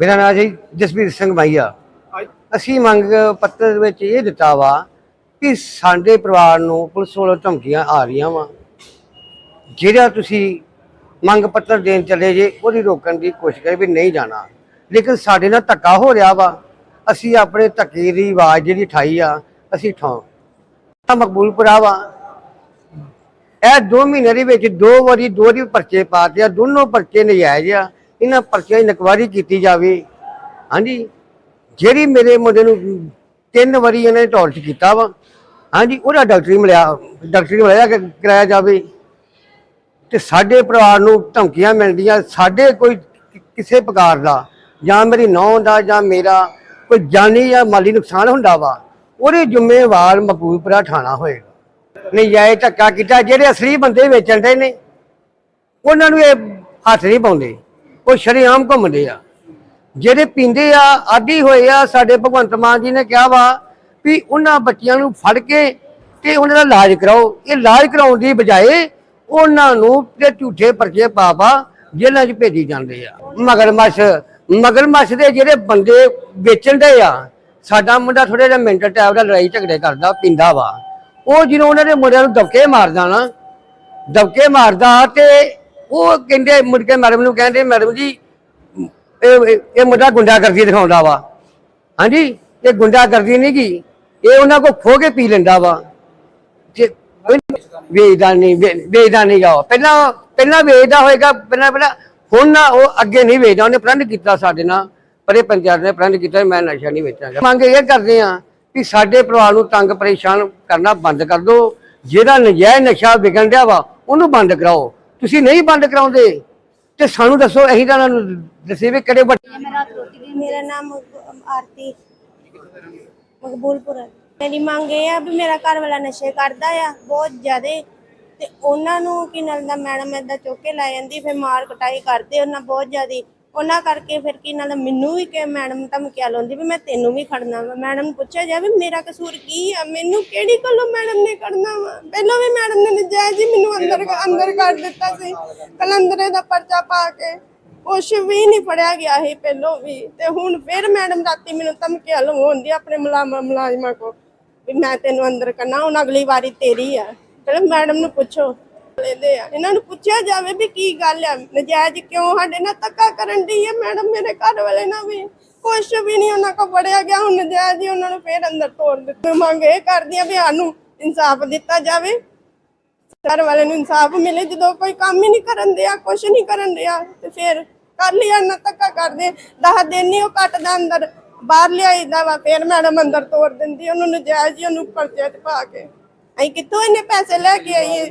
ਮੇਰਾ ਨਾਮ ਜੀ ਜਸਵੀਰ ਸਿੰਘ ਮਾਈਆ। ਅਸੀਂ ਮੰਗ ਪੱਤਰ ਵਿੱਚ ਇਹ ਦਿੱਤਾ ਵਾ ਕਿ ਸਾਡੇ ਪਰਿਵਾਰ ਨੂੰ ਪੁਲਿਸ ਵੱਲੋਂ ਧਮਕੀਆਂ ਆ ਰਹੀਆਂ ਵਾ। ਜਿਹੜਾ ਤੁਸੀਂ ਮੰਗ ਪੱਤਰ ਦੇਣ ਚੱਲੇ ਜੇ, ਉਹਦੀ ਰੋਕਣ ਦੀ ਕੋਸ਼ਿਸ਼ ਕਰੇ ਵੀ ਨਹੀਂ ਜਾਣਾ। ਲੇਕਿਨ ਸਾਡੇ ਨਾਲ ਧੱਕਾ ਹੋ ਰਿਹਾ ਵਾ। ਅਸੀਂ ਆਪਣੇ ਧੱਕੇ ਦੀ ਆਵਾਜ਼ ਜਿਹੜੀ ਠਾਈ ਆ, ਅਸੀਂ ਠਾਂ ਤਾਂ ਮਕਬੂਲਪੁਰਾ ਵਾ। ਇਹ ਦੋ ਮਹੀਨੇ ਦੇ ਵਿੱਚ ਦੋ ਵਾਰੀ ਦੋ ਵਾਰੀ ਪਰਚੇ ਪਾਤੇ ਆ, ਦੋਨੋਂ ਪਰਚੇ ਨਜਾਇਜ਼ ਆ। ਇਹਨਾਂ ਪਰਚਿਆਂ ਦੀ ਨਕਵਾਰੀ ਕੀਤੀ ਜਾਵੇ। ਹਾਂਜੀ। ਜਿਹੜੀ ਮੇਰੇ ਮੁੰਡੇ ਨੂੰ ਤਿੰਨ ਵਾਰੀ ਇਹਨਾਂ ਇਹਨੇ ਟੌਰਚ ਕੀਤਾ ਵਾ। ਹਾਂਜੀ, ਉਹਦਾ ਡਾਕਟਰੀ ਮਿਲਿਆ ਡਾਕਟਰੀ ਮਿਲਿਆ ਕਿ ਕਰਾਇਆ ਜਾਵੇ। ਤੇ ਸਾਡੇ ਪਰਿਵਾਰ ਨੂੰ ਧਮਕੀਆਂ ਮਿਲਦੀਆਂ, ਸਾਡੇ ਕੋਈ ਕਿਸੇ ਪ੍ਰਕਾਰ ਦਾ, ਜਾਂ ਮੇਰੀ ਨੌਂ ਦਾ, ਜਾਂ ਮੇਰਾ ਕੋਈ ਜਾਨੀ ਜਾਂ ਮਾਲੀ ਨੁਕਸਾਨ ਹੁੰਦਾ ਵਾ, ਉਹਦੇ ਜ਼ਿੰਮੇਵਾਰ ਮਕਬੂਲਪੁਰਾ ਥਾਣਾ ਹੋਏਗਾ। ਨਜਾਇਜ਼ ਧੱਕਾ ਕੀਤਾ, ਜਿਹੜੇ ਅਸਲੀ ਬੰਦੇ ਵੇਚਣ ਦੇ ਨੇ, ਉਹਨਾਂ ਨੂੰ ਇਹ ਹੱਥ ਨਹੀਂ ਪਾਉਂਦੇ। ਉਹ ਸ਼ਰੇਆਮ ਘੁੰਮਦੇ ਆ। ਜਿਹੜੇ ਪੀਂਦੇ ਆ, ਆਦੀ ਹੋਏ ਆ, ਸਾਡੇ ਭਗਵੰਤ ਮਾਨ ਜੀ ਨੇ ਕਿਹਾ ਵਾ ਵੀ ਉਹਨਾਂ ਬੱਚਿਆਂ ਨੂੰ ਫੜ ਕੇ ਤੇ ਉਹਨਾਂ ਦਾ ਇਲਾਜ ਕਰਾਓ। ਇਹ ਇਲਾਜ ਕਰਾਉਣ ਦੀ ਬਜਾਏ ਉਹਨਾਂ ਨੂੰ ਤੇ ਝੂਠੇ ਪਰਚੇ ਪਾ ਪਾ ਜੇਲ੍ਹਾਂ 'ਚ ਭੇਜੀ ਜਾਂਦੇ ਆ। ਮਗਰਮੱਛ ਮਗਰਮੱਛ ਦੇ ਜਿਹੜੇ ਬੰਦੇ ਵੇਚਣ ਦੇ ਆ, ਸਾਡਾ ਮੁੰਡਾ ਥੋੜਾ ਜਿਹਾ ਮੈਂਟਲ ਟੈਪ ਦਾ ਲੜਾਈ ਝਗੜੇ ਕਰਦਾ, ਪੀਂਦਾ ਵਾ। ਉਹ ਜਿਹਨੂੰ ਉਹਨਾਂ ਦੇ ਮੁੰਡਿਆਂ ਨੂੰ ਦਬਕੇ ਮਾਰਦਾ ਨਾ, ਦਬਕੇ ਮਾਰਦਾ ਤੇ ਉਹ ਕਹਿੰਦੇ, ਮੁੜ ਕੇ ਮੈਡਮ ਨੂੰ ਕਹਿੰਦੇ ਮੈਡਮ ਜੀ, ਇਹ, ਇਹ- ਇਹ ਮੁੰਡਾ ਗੁੰਡਾਗਰਦੀ ਦਿਖਾਉਂਦਾ ਵਾ। ਹਾਂਜੀ, ਇਹ ਗੁੰਡਾਗਰਦੀ ਨਹੀਂ ਗੀ, ਇਹ ਉਹਨਾਂ ਕੋ ਖੋ ਕੇ ਪੀ ਲੈਂਦਾ ਵਾ। ਤੇ ਵੇਚਦਾ ਨਹੀਂ ਵੇਚਦਾ ਨਹੀਂ ਗਾ। ਉਹ। ਪਹਿਲਾਂ ਪਹਿਲਾਂ ਵੇਚਦਾ ਹੋਏਗਾ, ਪਹਿਲਾਂ ਪਹਿਲਾਂ, ਹੁਣ ਨਾ ਉਹ ਅੱਗੇ ਨਹੀਂ ਵੇਚਦਾ, ਉਹਨੇ ਪ੍ਰੰਧ ਕੀਤਾ ਸਾਡੇ ਨਾਲ। ਪਰ ਇਹ ਪੰਚਾਇਤ ਨੇ ਪ੍ਰੰਦ ਕੀਤਾ, ਮੈਂ ਨਸ਼ਾ ਨਹੀਂ ਵੇਚਾਂਗਾ ਮੰਗ ਇਹ ਕਰਦੇ ਆ ਕਿ ਸਾਡੇ ਪਰਿਵਾਰ ਨੂੰ ਤੰਗ ਪਰੇਸ਼ਾਨ ਕਰਨਾ ਬੰਦ ਕਰ ਦਿਓ। ਜਿਹੜਾ ਨਜਾਇਜ਼ ਨਸ਼ਾ ਵਿਕਣ ਡਿਆ ਵਾ, ਉਹਨੂੰ ਬੰਦ ਕਰਾਓ। ਤੁਸੀਂ ਨਹੀਂ ਬੰਦ ਕਰਾਉਂਦੇ। ਤੇ ਸਾਨੂੰ ਦੱਸੋ, ਅਸੀਂ ਤਾਂ ਦੱਸੇ ਵੀ ਕਿਹੜੇ ਵੱਡੇ ਮੇਰਾ ਨਾਮ ਆਰਤੀ ਮਕਬੂਲਪੁਰ ਮੇਰੀ ਮੰਗ ਇਹ ਆ ਵੀ ਮੇਰਾ ਘਰ ਵਾਲਾ ਨਸ਼ੇ ਕਰਦਾ ਆ, ਬਹੁਤ ਜ਼ਿਆਦੇ। ਤੇ ਉਹਨਾਂ ਨੂੰ ਕੀ ਨਾਲ ਦਾ ਮੈਡਮ ਏਦਾਂ ਚੁੱਕ ਕੇ ਲੈ ਜਾਂਦੀ, ਫਿਰ ਮਾਰ ਕਟਾਈ ਕਰਦੇ, ਉਹਨਾਂ ਬਹੁਤ ਜ਼ਿਆਦੀ ਉਹਨਾਂ ਕਰਕੇ ਫਿਰ ਕੀ ਨਾਲ ਮੈਨੂੰ ਵੀ ਕਿ ਮੈਡਮ ਧਮਕੀਆਂ ਲਾਉਂਦੀ ਵੀ ਮੈਂ ਤੈਨੂੰ ਵੀ ਖੜਨਾ ਵਾ। ਮੈਡਮ ਨੂੰ ਪੁੱਛਿਆ ਜਾਵੇ ਮੇਰਾ ਕਸੂਰ ਕੀ ਆ? ਮੈਨੂੰ ਕਿਹੜੀ ਗੱਲੋਂ ਮੈਡਮ ਨੇ ਖੜਨਾ ਵਾ? ਪਹਿਲਾਂ ਵੀ ਮੈਡਮ ਨੇ ਨਜਾਇਜ਼ ਹੀ ਮੈਨੂੰ ਅੰਦਰ ਅੰਦਰ ਕਰ ਦਿੱਤਾ ਸੀ। ਕਲੰਦਰੇ ਦਾ ਪਰਚਾ ਪਾ ਕੇ ਕੁਛ ਵੀ ਨਹੀਂ ਫੜਿਆ ਗਿਆ ਸੀ ਪਹਿਲੋਂ ਵੀ। ਤੇ ਹੁਣ ਫਿਰ ਮੈਡਮ ਰਾਤੀ ਮੈਨੂੰ ਧਮਕੀਆਂ ਲਵਾਉਂਦੀ ਆਪਣੇ ਮੁਲਾਜ਼ਮਾਂ ਮੁਲਾਜ਼ਮਾਂ ਕੋ ਵੀ ਮੈਂ ਤੈਨੂੰ ਅੰਦਰ ਕਰਨਾ ਹੁਣ ਅਗਲੀ ਵਾਰੀ ਤੇਰੀ ਆ। ਫਿਰ ਮੈਡਮ ਨੂੰ ਪੁੱਛੋ। ਲੈਂਦੇ ਆ। ਇਹਨਾਂ ਨੂੰ ਪੁੱਛਿਆ ਜਾਵੇ ਵੀ ਕੀ ਗੱਲ ਆ, ਨਜਾਇਜ਼ ਕਿਉਂ ਸਾਡੇ ਨਾਲ ਧੱਕਾ ਕਰਨ ਦੀ ਹੈ ਮੈਡਮ ਮੇਰੇ ਘਰ ਵਾਲੇ ਨਾਲ ਵੀ ਕੁਛ ਵੀ ਨਹੀਂ, ਉਹਨਾਂ ਕੋ ਫੜਿਆ ਗਿਆ, ਹੁਣ ਨਜਾਇਜ਼ ਹੀ ਉਹਨਾਂ ਨੂੰ ਫਿਰ ਅੰਦਰ ਤੋੜ ਦਿੱਤੇ। ਮੰਗ ਇਹ ਕਰਦੀਆਂ ਵੀ ਸਾਨੂੰ ਇਨਸਾਫ ਦਿੱਤਾ ਜਾਵੇ। ਘਰ ਵਾਲੇ ਨੂੰ ਇਨਸਾਫ ਮਿਲੇ, ਜਦੋਂ ਕੋਈ ਕੰਮ ਹੀ ਨਹੀਂ ਕਰਨ ਦਿਆ, ਕੁਛ ਨਹੀਂ ਕਰਨ ਦਿਆ, ਤੇ ਫੇਰ ਕਰ ਲਿਆ ਨਾ ਧੱਕਾ ਕਰਦੇ ਦਸ ਦਿਨ ਨਹੀਂ ਉਹ ਕੱਟਦਾ ਅੰਦਰ, ਬਾਹਰ ਲਿਆਈਦਾ ਵਾ, ਫੇਰ ਮੈਡਮ ਅੰਦਰ ਤੋੜ ਦਿੰਦੀ ਉਹਨੂੰ ਨਜਾਇਜ਼ ਹੀ ਉਹਨੂੰ ਪਰਚੇ ਪਾ ਕੇ। ਅਸੀਂ ਕਿੱਥੋਂ ਇੰਨੇ ਪੈਸੇ ਲੈ ਕੇ ਆਈਏ?